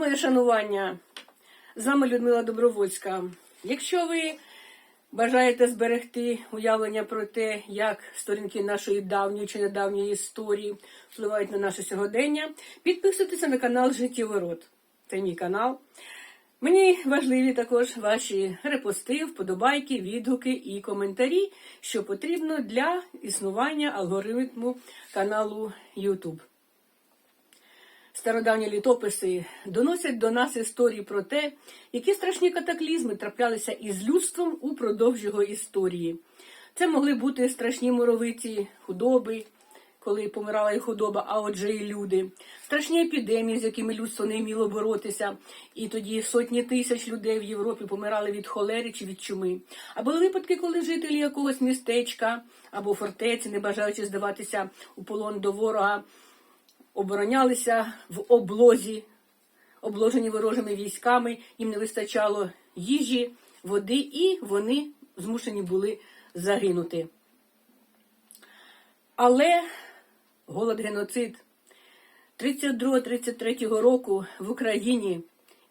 Моє шанування. З вами Людмила Добровольська. Якщо ви бажаєте зберегти уявлення про те, як сторінки нашої давньої чи недавньої історії впливають на наше сьогодення, підписуйтеся на канал Життєвий род. Це мій канал. Мені важливі також ваші репости, вподобайки, відгуки і коментарі, що потрібно для існування алгоритму каналу YouTube. Стародавні літописи доносять до нас історії про те, які страшні катаклізми траплялися із людством упродовж його історії. Це могли бути страшні муровиці, худоби, коли помирала і худоба, а отже і люди, страшні епідемії, з якими людство не вміло боротися, і тоді сотні тисяч людей в Європі помирали від холери чи від чуми. А були випадки, коли жителі якогось містечка або фортеці, не бажаючи здаватися у полон до ворога, оборонялися в облозі, обложені ворожими військами, їм не вистачало їжі, води, і вони змушені були загинути. Але голод геноцид 32-33 року в Україні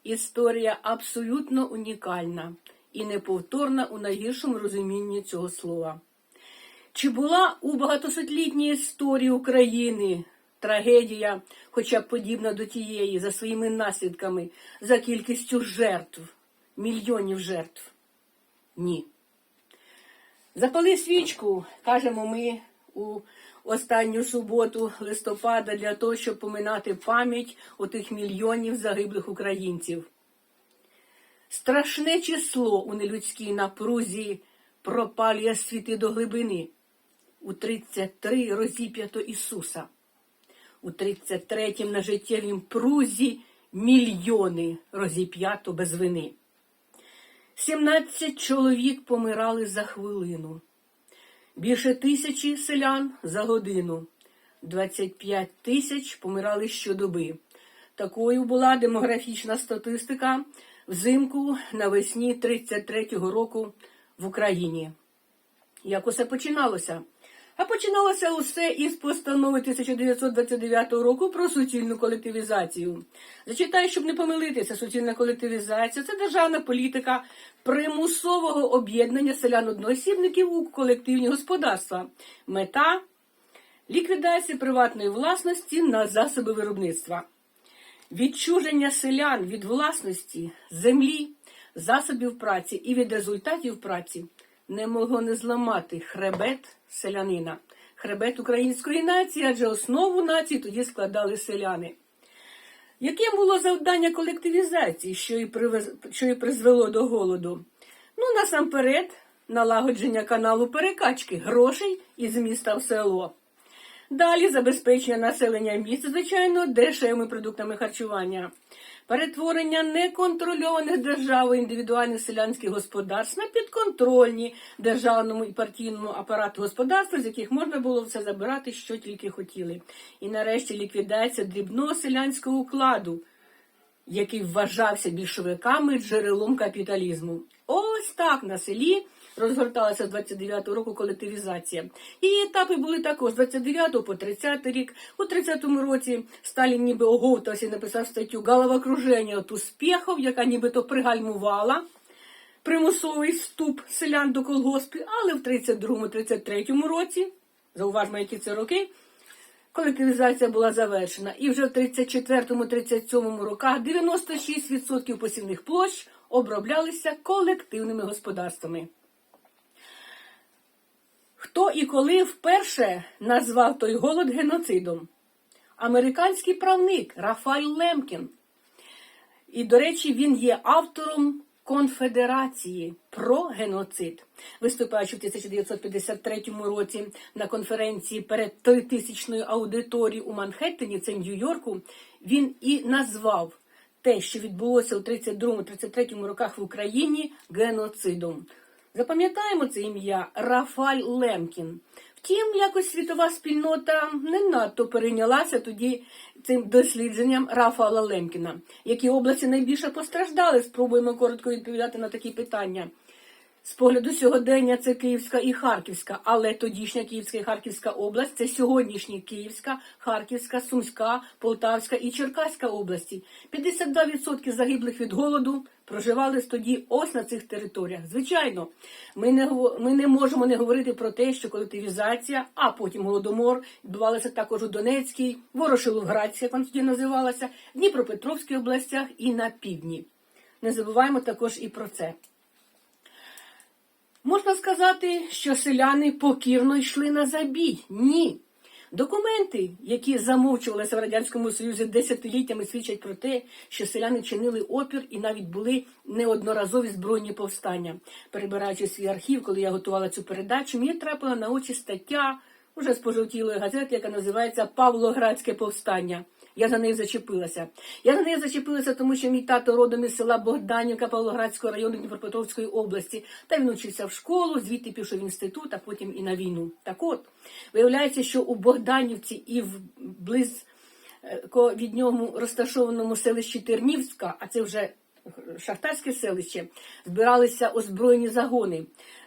історія абсолютно унікальна і неповторна у найгіршому розумінні цього слова. Чи була у багатосотлітній історії України трагедія, хоча б подібна до тієї, за своїми наслідками, за кількістю жертв, мільйонів жертв? Ні. Запали свічку, кажемо ми у останню суботу листопада для того, щоб поминати пам'ять отих мільйонів загиблих українців. Страшне число у нелюдській напрузі пропалює світи до глибини. У 33 розіп'ято Ісуса. У 33-м на життєвім прузі мільйони розіп'ято без вини. 17 чоловік помирали за хвилину. Більше тисячі селян за годину. 25 тисяч помирали щодоби. Такою була демографічна статистика взимку навесні 33-го року в Україні. Як усе починалося? А починалося усе із постанови 1929 року про суцільну колективізацію. Зачитаю, щоб не помилитися, суцільна колективізація це державна політика примусового об'єднання селян-одноосібників у колективні господарства. Мета ліквідація приватної власності на засоби виробництва. Відчуження селян від власності, землі, засобів праці і від результатів праці не могло не зламати хребет селянина, хребет української нації, адже основу нації тоді складали селяни. Яким було завдання колективізації, що і, привез... що і призвело до голоду? Ну, насамперед, налагодження каналу перекачки грошей із міста в село. Далі забезпечення населення міст, звичайно, дешевими продуктами харчування, перетворення неконтрольованих державою індивідуальних селянських господарств на підконтрольні державному і партійному апарату господарства, з яких можна було все забирати, що тільки хотіли. І нарешті ліквідація дрібного селянського укладу, який вважався більшовиками джерелом капіталізму. Ось так на селі розгорталася з 29-го року колективізація. Її етапи були також з 29 по 30 рік. У 30-му році Сталін ніби оговтався і написав статтю «Головокруження от успіхів», яка нібито пригальмувала примусовий вступ селян до колгоспів, але в 32-33 році, зауважмо, які це роки, колективізація була завершена. І вже в 34-37 роках 96% посівних площ оброблялися колективними господарствами. Хто і коли вперше назвав той голод геноцидом? Американський правник Рафаель Лемкін. І, до речі, він є автором Конфедерації про геноцид. Виступаючи в 1953 році на конференції перед тритисячною аудиторією у Манхеттені, це Нью-Йорку, він і назвав те, що відбулося у 32-33 роках в Україні, геноцидом. Запам'ятаємо це ім'я Рафаль Лемкін. Втім, якось світова спільнота не надто перейнялася тоді цим дослідженням Рафала Лемкіна. Які області найбільше постраждали? Спробуємо коротко відповідати на такі питання. З погляду сьогодення це Київська і Харківська, але тодішня Київська і Харківська область це сьогоднішні Київська, Харківська, Сумська, Полтавська і Черкаська області. 52% загиблих від голоду проживали тоді ось на цих територіях. Звичайно, ми не ми не можемо не говорити про те, що колективізація, а потім голодомор відбувалася також у Донецькій, Ворошиловградській, як вона тоді називалася, Дніпропетровській областях і на півдні. Не забуваємо також і про це. Можна сказати, що селяни покірно йшли на забій. Ні. Документи, які замовчувалися в Радянському Союзі десятиліттями, свідчать про те, що селяни чинили опір і навіть були неодноразові збройні повстання. Перебираючи свій архів, коли я готувала цю передачу, мені трапила на очі стаття уже з пожовтілої газети, яка називається Павлоградське повстання. Я за нею зачепилася. Я за нею зачепилася, тому що мій тато родом із села Богданівка Павлоградського району Дніпропетровської області. Та він учився в школу, звідти пішов в інститут, а потім і на війну. Так от, виявляється, що у Богданівці і в близ е, від нього розташованому селищі Тернівська, а це вже шахтарське селище, збиралися озброєні загони.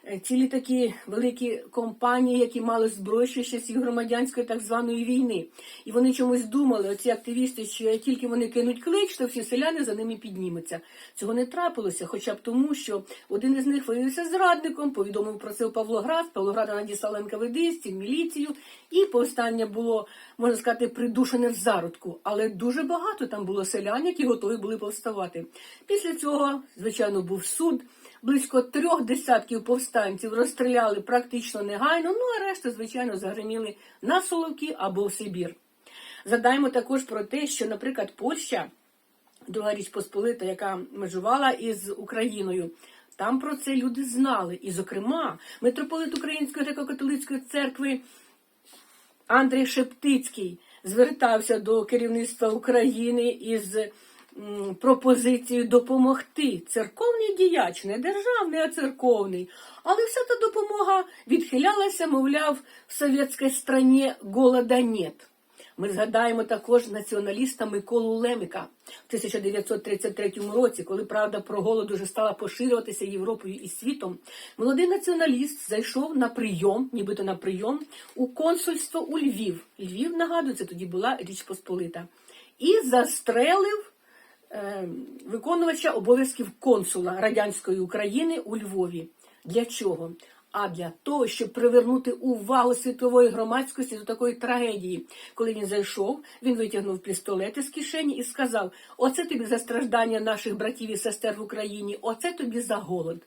Е, Цілі такі великі компанії, які мали зброю ще з громадянської так званої війни. І вони чомусь думали, оці активісти, що як тільки вони кинуть клич, то всі селяни за ними піднімуться. Цього не трапилося, хоча б тому, що один із них виявився зрадником, повідомив про це у Павлоград. Павлограда надіслали НКВДистів, міліцію, і повстання було, можна сказати, придушене в зародку. Але дуже багато там було селян, які готові були повставати. Після цього, звичайно, був суд. Близько трьох десятків повстанців розстріляли практично негайно, ну а решта, звичайно, загриміли на Соловки або в Сибір. Задаємо також про те, що, наприклад, Польща, друга річ Посполита, яка межувала із Україною, там про це люди знали. І, зокрема, митрополит Української греко-католицької церкви Андрій Шептицький звертався до керівництва України із м, пропозицією допомогти. Церковний діяч, не державний, а церковний. Але вся та допомога відхилялася, мовляв, в совєтській страні голода нет. Ми згадаємо також націоналіста Миколу Лемика в 1933 році, коли правда про голод уже стала поширюватися Європою і світом. Молодий націоналіст зайшов на прийом, нібито на прийом, у консульство у Львів. Львів, нагадую, це тоді була Річ Посполита. І застрелив виконувача обов'язків консула радянської України у Львові. Для чого? А для того, щоб привернути увагу світової громадськості до такої трагедії. Коли він зайшов, він витягнув пістолети з кишені і сказав: Оце тобі за страждання наших братів і сестер в Україні, оце тобі за голод.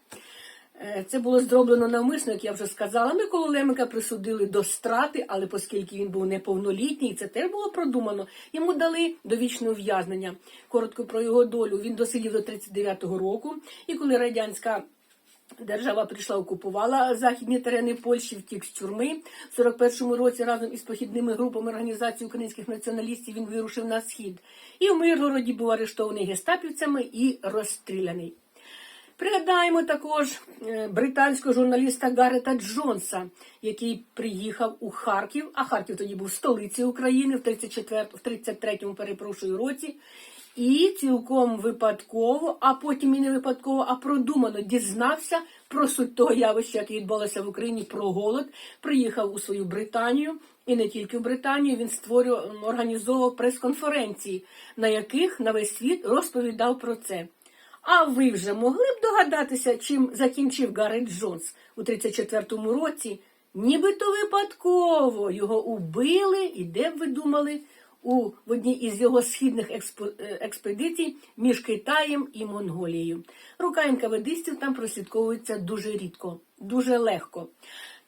Е, Це було зроблено навмисно, як я вже сказала. Миколу Лемика присудили до страти, але оскільки він був неповнолітній, це теж було продумано. Йому дали довічне ув'язнення. Коротко про його долю. Він досидів до 39-го року, і коли радянська Держава прийшла, окупувала західні терени Польщі, втік з тюрми. В 41-му році разом із похідними групами організації українських націоналістів він вирушив на схід. І в Миргороді був арештований гестапівцями і розстріляний. Пригадаємо також е, британського журналіста Гарета Джонса, який приїхав у Харків, а Харків тоді був столицею України в 34, в 33-му, перепрошую, році. І цілком випадково, а потім і не випадково, а продумано дізнався про суть того явища, яке відбулося в Україні про голод. Приїхав у свою Британію, і не тільки в Британію. Він створював організовував прес-конференції, на яких на весь світ розповідав про це. А ви вже могли б догадатися, чим закінчив Гаррет Джонс у 34-му році? Нібито випадково його убили, і де б ви думали, у в одній із його східних е, експедицій між Китаєм і Монголією. Рука НКВДистів там прослідковується дуже рідко, дуже легко.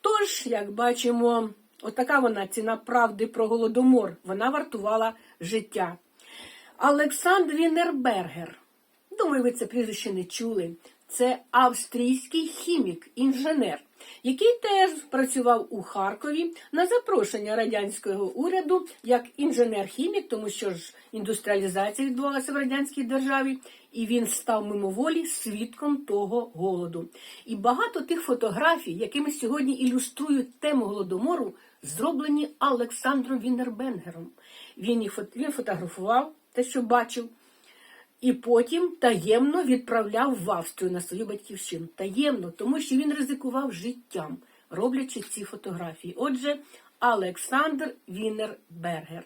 Тож, як бачимо, отака вона ціна правди про голодомор. Вона вартувала життя. Олександр Вінербергер. Думаю, ви це прізвище не чули. Це австрійський хімік, інженер, який теж працював у Харкові на запрошення радянського уряду як інженер-хімік, тому що ж індустріалізація відбувалася в радянській державі, і він став мимоволі свідком того голоду. І багато тих фотографій, якими сьогодні ілюструють тему голодомору, зроблені Олександром Вінербенгером. Він їх фот- він фотографував те, що бачив. І потім таємно відправляв в Австрію на свою батьківщину. Таємно, тому що він ризикував життям, роблячи ці фотографії. Отже, Олександр Вінер Бергер.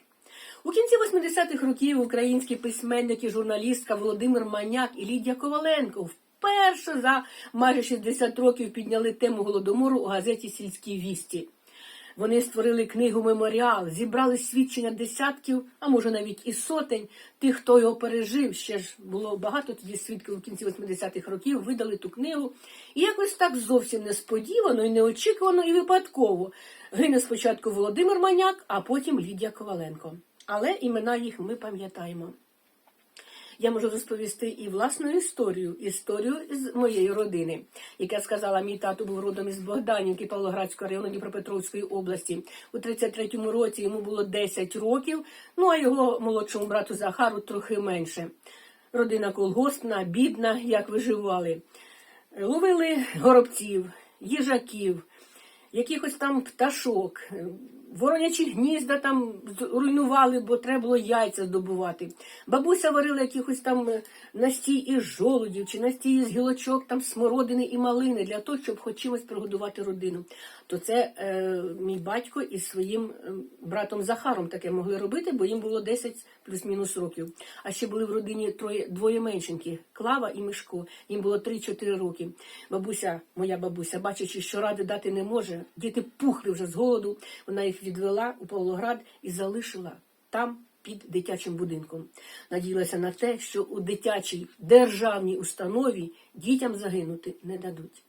У кінці 80-х років українські письменники, журналістка Володимир Маняк і Лідія Коваленко вперше за майже 60 років підняли тему голодомору у газеті Сільські вісті. Вони створили книгу Меморіал, зібрали свідчення десятків, а може навіть і сотень тих, хто його пережив. Ще ж було багато тоді свідків у кінці 80-х років, видали ту книгу. І якось так зовсім несподівано і неочікувано, і випадково гине спочатку Володимир Маняк, а потім Лідія Коваленко. Але імена їх ми пам'ятаємо. Я можу розповісти і власну історію, історію з моєї родини. Як я сказала, мій тато був родом із Богданівки Павлоградського району Дніпропетровської області. У 33-му році йому було 10 років, ну а його молодшому брату Захару трохи менше. Родина колгоспна, бідна, як виживали. Ловили горобців, їжаків, якихось там пташок, воронячі гнізда там руйнували, бо треба було яйця здобувати. Бабуся варила якихось там е, настій із жолудів чи настій із гілочок, там смородини і малини для того, щоб хоч чимось прогодувати родину. То це е, мій батько із своїм е, братом Захаром таке могли робити, бо їм було 10 плюс-мінус років. А ще були в родині троє двоє меншенькі Клава і Мишко. Їм було 3-4 роки. Бабуся, моя бабуся, бачачи, що ради дати не може, діти пухли вже з голоду. Вона їх відвела у Павлоград і залишила там. Під дитячим будинком надіялася на те, що у дитячій державній установі дітям загинути не дадуть.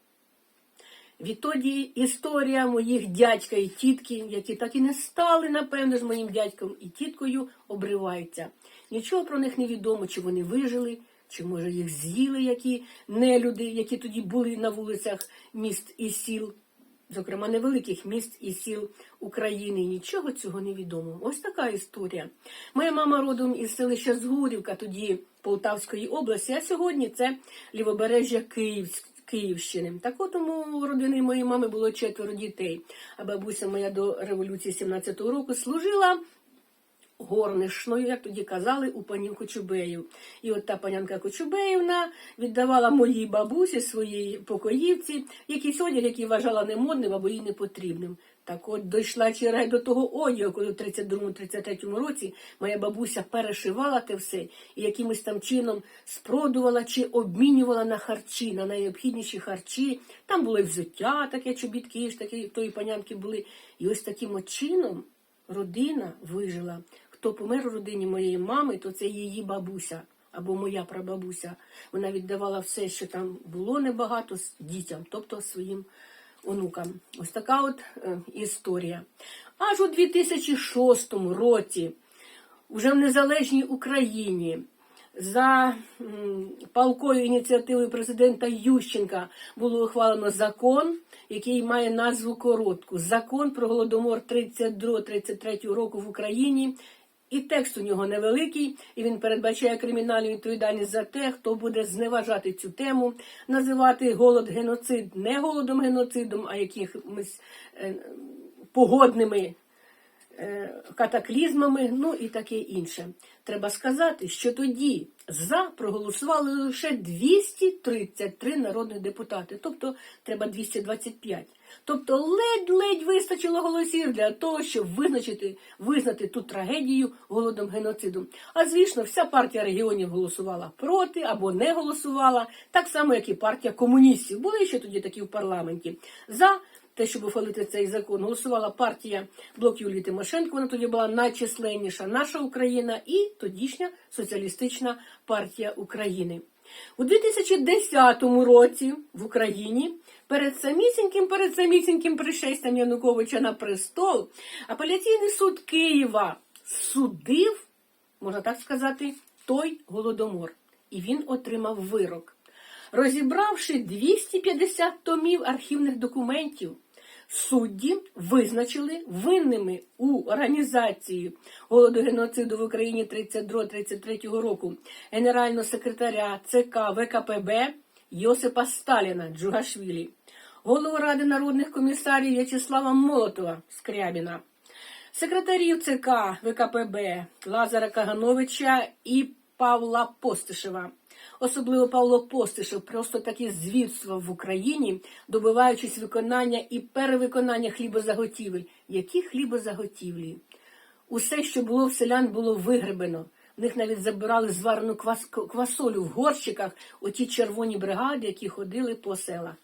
Відтоді історія моїх дядька і тітки, які так і не стали, напевно, з моїм дядьком і тіткою, обривається. Нічого про них не відомо, чи вони вижили, чи може їх з'їли які нелюди, які тоді були на вулицях міст і сіл, зокрема невеликих міст і сіл України. Нічого цього не відомо. Ось така історія. Моя мама родом із селища Згурівка, тоді Полтавської області, а сьогодні це лівобережжя Київськ. Київщини. Так от у родини моєї мами було четверо дітей. А бабуся моя до революції 17-го року служила горнишною, як тоді казали, у панів Кочубеїв. І от та панянка Кочубеївна віддавала моїй бабусі, своїй покоївці, якийсь одяг, який вважала немодним або їй непотрібним. Так от дійшла черга до того одягу, коли в 32-33 році моя бабуся перешивала те все і якимось там чином спродувала чи обмінювала на харчі, на найобхідніші харчі. Там були взуття, таке чобітки ж такі тої панянки були. І ось таким от чином родина вижила. Хто помер у родині моєї мами, то це її бабуся або моя прабабуся. Вона віддавала все, що там було небагато дітям, тобто своїм онукам. Ось така от е, історія. Аж у 2006 році, вже в незалежній Україні, за палкою ініціативи президента Ющенка було ухвалено закон, який має назву коротку. Закон про голодомор 32-33 року в Україні. І текст у нього невеликий, і він передбачає кримінальну відповідальність за те, хто буде зневажати цю тему, називати голод геноцид не голодом геноцидом, а якимись е, погодними е, катаклізмами, ну і таке інше. Треба сказати, що тоді за проголосували лише 233 народних депутати, тобто треба 225. Тобто ледь-ледь вистачило голосів для того, щоб визначити, визнати ту трагедію голодом геноцидом. А звісно, вся партія регіонів голосувала проти або не голосувала, так само, як і партія комуністів. Були ще тоді такі в парламенті. За те, щоб ухвалити цей закон, голосувала партія Блок Юлії Тимошенко. Вона тоді була найчисленніша наша Україна і тодішня соціалістична партія України. У 2010 році в Україні перед самісіньким, перед самісіньким пришестям Януковича на престол апеляційний суд Києва судив, можна так сказати, той голодомор. І він отримав вирок. Розібравши 250 томів архівних документів, судді визначили винними у організації голодогеноциду в Україні 32-33 року генерального секретаря ЦК ВКПБ Йосипа Сталіна Джугашвілі, голову Ради народних комісарів В'ячеслава Молотова Скрябіна, секретарів ЦК ВКПБ Лазара Кагановича і Павла Постишева. Особливо Павло Постишев просто такі звірства в Україні, добиваючись виконання і перевиконання хлібозаготівель. Які хлібозаготівлі? Усе, що було в селян, було вигребено. В них навіть забирали зварену квас, квасолю в горщиках, оті червоні бригади, які ходили по селах.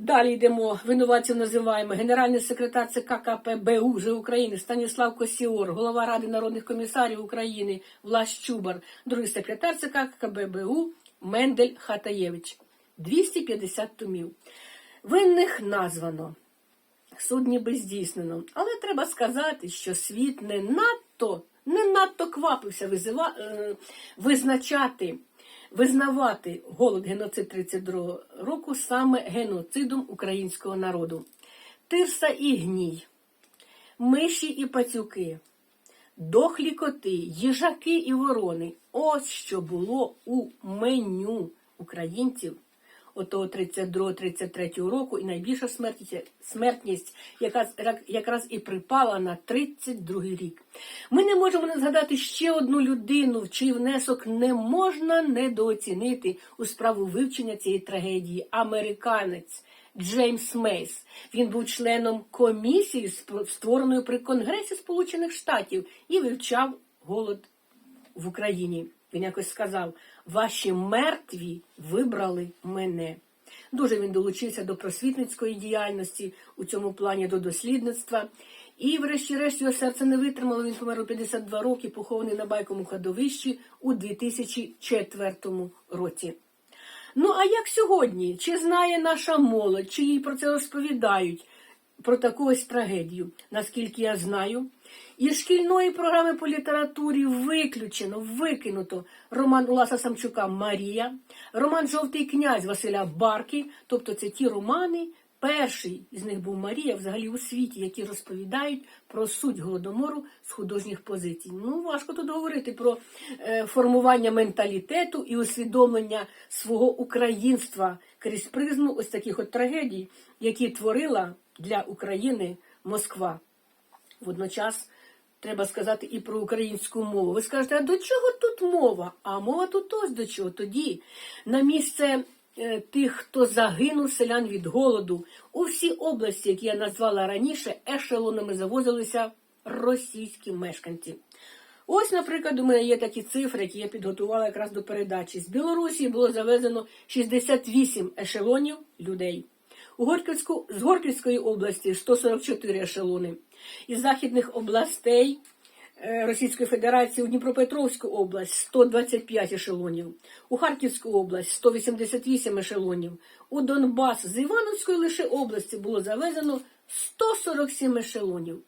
Далі йдемо, винуватців називаємо генеральний секретар ЦК КПБУ вже України Станіслав Косіор, голова Ради народних комісарів України Влас Чубар, другий секретар ЦК КПБУ Мендель Хатаєвич. 250 томів. Винних названо, суд ніби здійснено. Але треба сказати, що світ не надто, не надто квапився е, визначати визнавати голод геноцид 32 року саме геноцидом українського народу. Тирса і гній, миші і пацюки, дохлі коти, їжаки і ворони. Ось що було у меню українців отого 32-33 року, і найбільша смертність, смертність яка якраз і припала на 32 рік. Ми не можемо не згадати ще одну людину, в чий внесок не можна недооцінити у справу вивчення цієї трагедії. Американець Джеймс Мейс. Він був членом комісії, створеної при Конгресі Сполучених Штатів, і вивчав голод в Україні. Він якось сказав: ваші мертві вибрали мене. Дуже він долучився до просвітницької діяльності у цьому плані до дослідництва. І, врешті-решт, його серце не витримало. Він помер у 52 роки, похований на байковому кладовищі у 2004 році. Ну, а як сьогодні? Чи знає наша молодь, чи їй про це розповідають? Про таку ось трагедію, наскільки я знаю, із шкільної програми по літературі виключено, викинуто роман Уласа Самчука Марія, роман Жовтий князь Василя Барки, тобто це ті романи, перший із них був Марія, взагалі у світі, які розповідають про суть голодомору з художніх позицій. Ну, важко тут говорити про е, формування менталітету і усвідомлення свого українства крізь призму ось таких от трагедій, які творила для України Москва. Водночас треба сказати і про українську мову. Ви скажете, а до чого тут мова? А мова тут ось до чого. Тоді на місце е, тих, хто загинув селян від голоду, у всі області, які я назвала раніше, ешелонами завозилися російські мешканці. Ось, наприклад, у мене є такі цифри, які я підготувала якраз до передачі. З Білорусі було завезено 68 ешелонів людей. У Горківську, з Горківської області 144 ешелони. Із західних областей е, Російської Федерації у Дніпропетровську область 125 ешелонів, у Харківську область 188 ешелонів, у Донбас з Івановської лише області було завезено 147 ешелонів.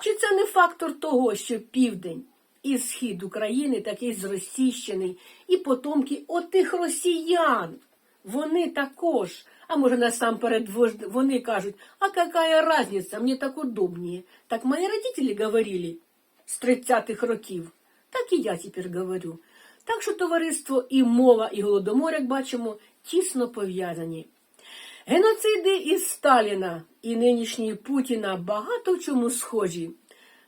Чи це не фактор того, що південь і схід України такий зросійщений, і потомки отих росіян? Вони також, а може насамперед вони кажуть, а какая разница, мені так удобнее. Так мої родители говорили з 30-х років, так і я тепер говорю. Так що товариство і мова, і голодомор, як бачимо, тісно пов'язані. Геноциди із Сталіна і нинішньої Путіна багато в чому схожі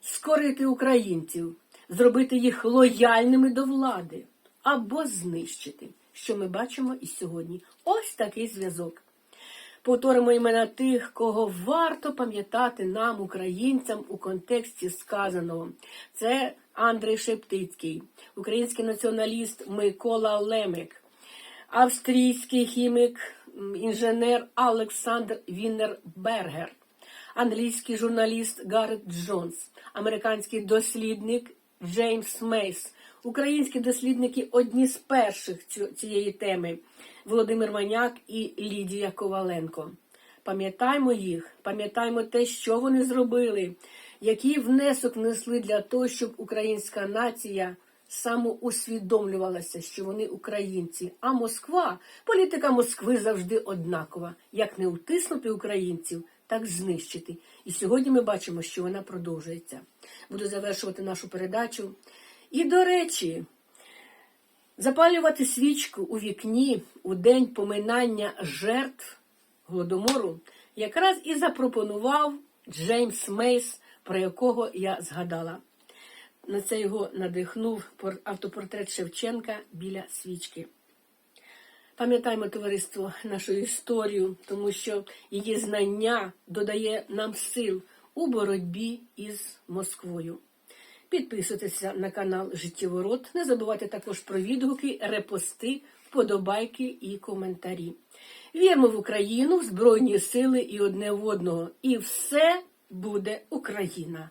скорити українців, зробити їх лояльними до влади або знищити що ми бачимо і сьогодні. Ось такий зв'язок. Повторимо імена тих, кого варто пам'ятати нам, українцям, у контексті сказаного. Це Андрій Шептицький, український націоналіст Микола Лемик, австрійський хімік, інженер Олександр Віннербергер, англійський журналіст Гаррет Джонс, американський дослідник Джеймс Мейс, Українські дослідники одні з перших цієї теми Володимир Маняк і Лідія Коваленко. Пам'ятаймо їх, пам'ятаймо те, що вони зробили, який внесок внесли для того, щоб українська нація самоусвідомлювалася, що вони українці. А Москва, політика Москви завжди однакова. Як не утиснути українців, так знищити. І сьогодні ми бачимо, що вона продовжується. Буду завершувати нашу передачу. І, до речі, запалювати свічку у вікні у день поминання жертв голодомору якраз і запропонував Джеймс Мейс, про якого я згадала. на це його надихнув пор- автопортрет Шевченка біля свічки. Пам'ятаємо товариство нашу історію, тому що її знання додає нам сил у боротьбі із Москвою. Підписуйтеся на канал Життєворот. Не забувайте також про відгуки, репости, вподобайки і коментарі. Віримо в Україну, в Збройні сили і одне в одного. І все буде Україна!